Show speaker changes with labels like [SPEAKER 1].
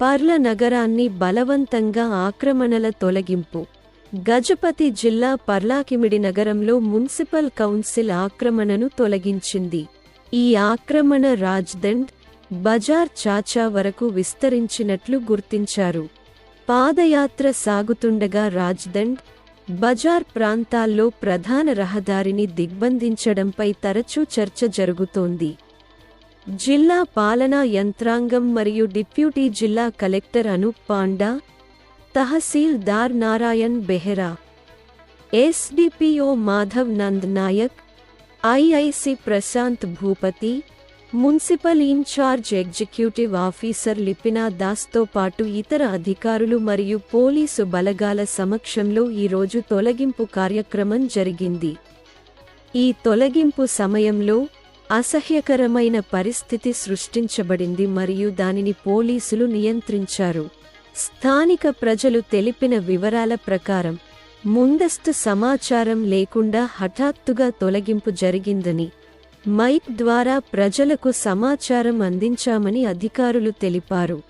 [SPEAKER 1] పర్ల నగరాన్ని బలవంతంగా ఆక్రమణల తొలగింపు. గజపతి జిల్లా పర్లాకిమిడి నగరంలో మున్సిపల్ కౌన్సిల్ ఆక్రమణను తొలగించింది. ఈ ఆక్రమణ రాజ్దండ్ బజార్ చాచా వరకు విస్తరించినట్లు గుర్తించారు. పాదయాత్ర సాగుతుండగా రాజ్దండ్ బజార్ ప్రాంతాల్లో ప్రధాన రహదారిని దిగ్బంధించడంపై తరచూ చర్చ జరుగుతోంది. జిల్లా పాలనా యంత్రాంగం మరియు డిప్యూటీ జిల్లా collector Anup Panda tahsildar Narayan Behera SDPO Madhav Nand Nayak IIC Prashant Bhupati municipal incharge executive officer Lipina దాస్తో పాటు ఇతర అధికారులు మరియు పోలీసు బలగాల సమక్షంలో ఈరోజు తొలగింపు కార్యక్రమం జరిగింది. ఈ తొలగింపు సమయంలో అసహ్యకరమైన పరిస్థితి సృష్టించబడింది మరియు దానిని పోలీసులు నియంత్రించారు. స్థానిక ప్రజలు తెలిపిన వివరాల ప్రకారం ముందస్తు సమాచారం లేకుండా హఠాత్తుగా తొలగింపు జరిగిందని మైక్ ద్వారా ప్రజలకు సమాచారం అందించామని అధికారులు తెలిపారు.